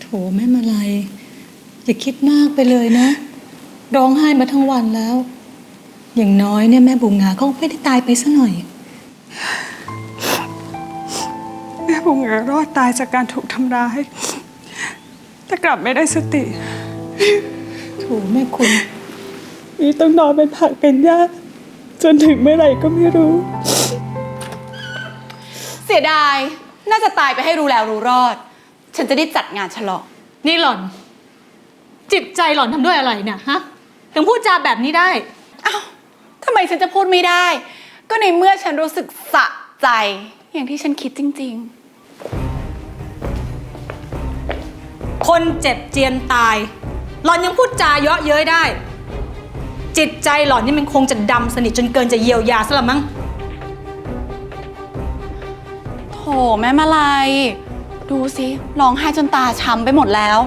โถแม่มาลัยอย่าคิดมากไปเลยนะ ร้องไห้มาทั้งวันแล้ว อย่างน้อยเนี่ยแม่บุงงาเขาไม่ได้ตายไปซะหน่อย แม่บุงงารอดตายจากการถูกทำร้าย แต่กลับไม่ได้สติ โถแม่คุณนี่ต้องนอนเป็นผักเป็นหญ้าจนถึงเมื่อไหร่ก็ไม่รู้ เสียดาย น่าจะตายไปให้รู้แล้วรู้รอด ฉันจะได้จัดงานฉลอง นี่หล่อน จิตใจหล่อนทำด้วยอะไรเนี่ยฮะ ถึงพูดจาแบบนี้ได้ อ้าวทำไมฉันจะพูดไม่ได้ ก็ในเมื่อฉันรู้สึกสะใจ อย่างที่ฉันคิดจริง คนเจ็บเจียนตาย หล่อนยังพูดจาเยาะเย้ยได้ จิตใจหล่อนนี่มันคงจะดำสนิทจนเกินจะเยียวยาซะละมั้ง แม่มาลายดูสิร้องไห้จนตาช้ำไปหมดแล้ว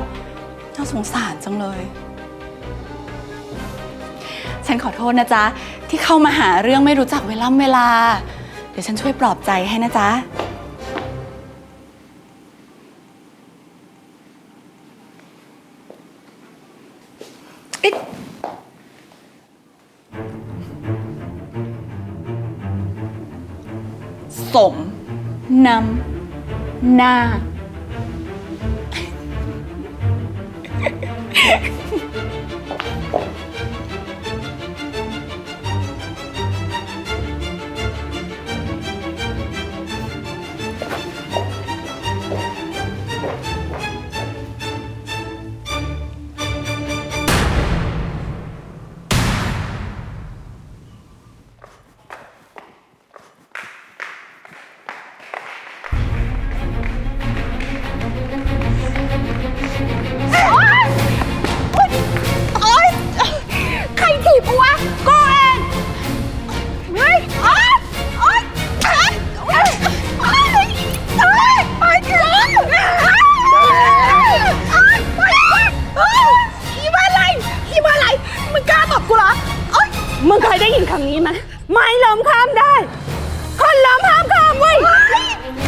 น่าสงสารจังเลย ฉันขอโทษนะจ๊ะ ที่เข้ามาหาเรื่องไม่รู้จักเวล่ำเวลา เดี๋ยวฉันช่วยปลอบใจให้นะจ๊ะ สม นำ มึงเคยได้ยินคำนี้ไหมไม้ล้มข้ามได้ คนล้มห้ามข้ามเว้ย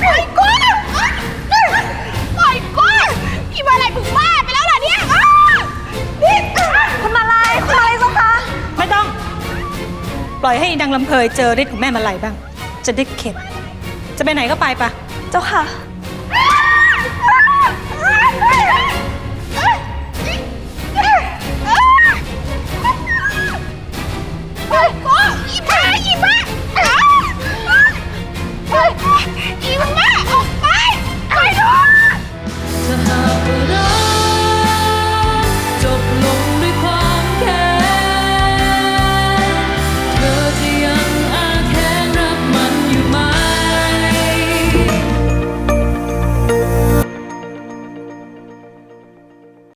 ปล่อยกูปล่อยกูอีบ้าอะไรมึงบ้าไปแล้วเหรอเนี่ยนี่คุณมาลายคุณมาลายสุคะไม่ต้อง ปล่อยให้อีนางลำเพยเจอฤทธิ์ของแม่มาลัยบ้าง จะได้เข็ด จะไปไหนก็ไปปะเจ้าค่ะ